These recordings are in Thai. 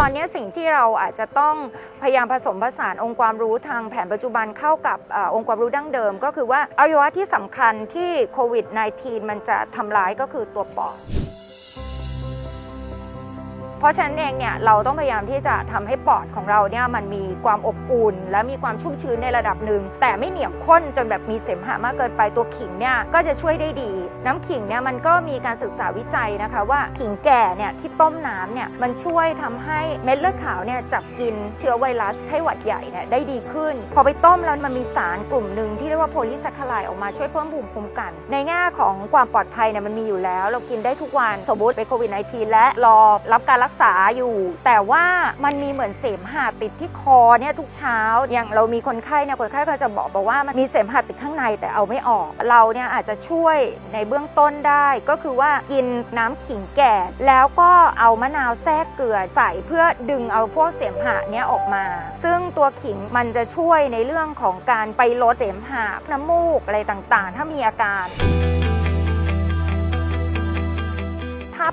ตอนนี้สิ่งที่เราอาจจะต้องพยายามผสมผสานองค์ความรู้ทางแผนปัจจุบันเข้ากับอองค์ความรู้ดั้งเดิม ก็คือว่าอวัยวะที่สำคัญที่โควิด -19 มันจะทำร้ายก็คือตัวปอด เพราะฉะนั้นเองเนี่ยเราต้องพยายามที่จะทำให้ปอดของเราเนี่ยมันมีความอบอุ่น และมีความชุ่มชื้นในระดับหนึ่งแต่ไม่เหนียวข้นจนแบบมีเสมหะมากเกินไปตัวขิงเนี่ยก็จะช่วยได้ดี น้ำขิงเนี่ยมันก็มีการศึกษาวิจัยนะคะว่าขิงแก่เนี่ยที่ต้มน้ำเนี่ยมันช่วยทำให้เม็ดเลือดขาวเนี่ยจับกินเชื้อไวรัสไข้หวัดใหญ่เนี่ยได้ดีขึ้น พอไปต้มแล้วมันมีสารกลุ่มหนึ่งที่เรียกว่าโพลีแซคคาไลออกมาช่วยเพิ่มภูมิคุ้มกัน ในแง่ของความปลอดภัยเนี่ยมันมีอยู่แล้ว เรากินได้ทุกวันสมมติเป็นโควิด -19 และรอรับการรักษาอยู่ แต่ว่ามันมีเหมือนเสมหะติดที่คอเนี่ยทุกเช้าอย่างเรามีคนไข้เนี่ยคนไข้ก็จะบอกบอกว่ามันมีเสมหะติดข้างในแต่เอาไม่ออก เราเนี่ยอาจจะช่วยในเบื้องต้นได้ ก็คือว่ากินน้ำขิงแก่แล้วก็เอามะนาวแทรกเกลือใส่เพื่อดึงเอาพวกเสมหะเนี่ยออกมา ซึ่งตัวขิงมันจะช่วยในเรื่องของการไปลดเสมหะน้ำมูกอะไรต่างๆ ถ้ามีอาการ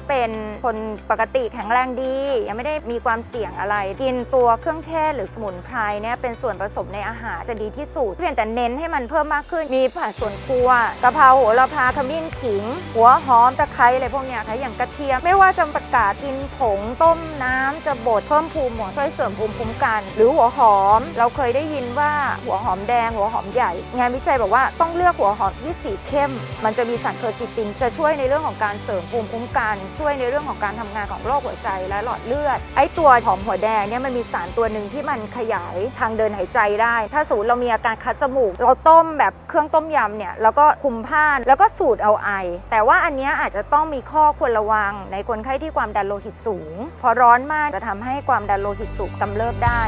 เป็นคนปกติแข็งแรงดี ยังไม่ได้มีความเสี่ยงอะไร กินตัวเครื่องเทศหรือสมุนไพรเนี่ยเป็นส่วนผสมในอาหารจะดีที่สุดเพียงแต่เน้นให้มันเพิ่มมากขึ้น มีผักสวนครัวกะเพราโหระพาขมิ้นขิง หัวหอมตะไคร้อะไรพวกเนี้ยค่ะอย่างกระเทียมไม่ว่าจะประกาศกินผงต้มน้ำจะบดเพิ่มภูมิหมอช่วยเสริมภูมิคุ้มกัน หรือหัวหอม เราเคยได้ยินว่าหัวหอมแดง หัวหอมใหญ่ งานวิจัยบอกว่าต้องเลือกหัวหอมที่สีเข้ม มันจะมีสารเคอร์จิตินจะช่วยในเรื่องของการเสริมภูมิคุ้มกันช่วยในเรื่องของการทำงานของโรคหัวใจและหลอดเลือด ไอ้ตัวหอมหัวแดงเนี่ยมันมีสารตัวหนึ่งที่มันขยายทางเดินหายใจได้ ถ้าสมมติเรามีอาการคัดจมูก เราต้มแบบเครื่องต้มยำเนี่ยแล้วก็คุมผ้าแล้วก็สูดเอาไอ แต่ว่าอันนี้อาจจะต้องมีข้อควรระวังในคนไข้ที่ความดันโลหิตสูง พอร้อนมากจะทำให้ความดันโลหิตสูงกำเริบได้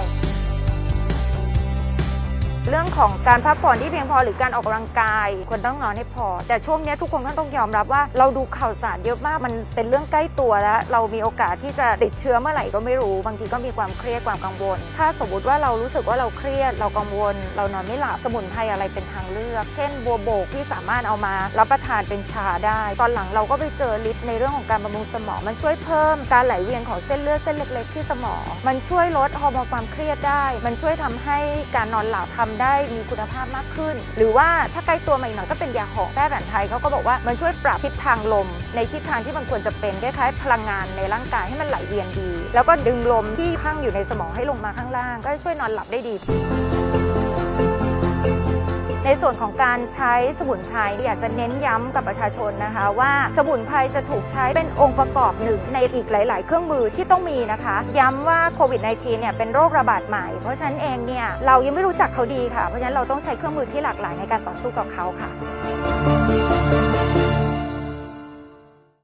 เรื่องของการพักผ่อนที่เพียงพอหรือการออกกำลังกายควรต้องนอนให้พอ แต่ช่วงนี้ทุกคนก็ต้องยอมรับว่าเราดูข่าวสารเยอะมากมันเป็นเรื่องใกล้ตัวแล้ว เรามีโอกาสที่จะติดเชื้อเมื่อไหร่ก็ไม่รู้ บางทีก็มีความเครียดความกังวล ถ้าสมมติว่าเรารู้สึกว่าเราเครียด เรากังวล เรานอนไม่หลับสมุนไพรอะไรเป็นทางเลือก เช่นบัวโบกที่สามารถเอามารับประทานเป็นชาได้ ตอนหลังเราก็ไปเจอฤทธิ์ในเรื่องของการบำรุงสมอง มันช่วยเพิ่มการไหลเวียนของเส้นเลือดเส้นเล็ก ๆ ที่สมอง มันช่วยลดฮอร์โมนความเครียดได้ มันช่วยทำให้การนอนหลับทำได้มีคุณภาพมากขึ้น หรือว่าถ้าใกล้ตัวมาอีกหน่อยก็เป็นยาหอมแพทย์แผนไทยเขาก็บอกว่ามันช่วยปรับทิศทางลม ในทิศทางที่มันควรจะเป็นคล้ายๆพลังงานในร่างกายให้มันไหลเวียนดี แล้วก็ดึงลมที่ข้างอยู่ในสมองให้ลงมาข้างล่าง ก็ช่วยนอนหลับได้ดี ในส่วนของการใช้สมุนไพรอยากจะเน้นย้ำกับประชาชนนะคะ ว่าสมุนไพรจะถูกใช้เป็นองค์ประกอบหนึ่งในอีกหลาย ๆ เครื่องมือที่ต้องมีนะคะ ย้ำว่าโควิด -19 เนี่ยเป็นโรคระบาดใหม่ เพราะฉะนั้นเองเนี่ยเรายังไม่รู้จักเขาดีค่ะ เพราะฉะนั้นเราต้องใช้เครื่องมือที่หลากหลายในการต่อสู้กับเขาค่ะ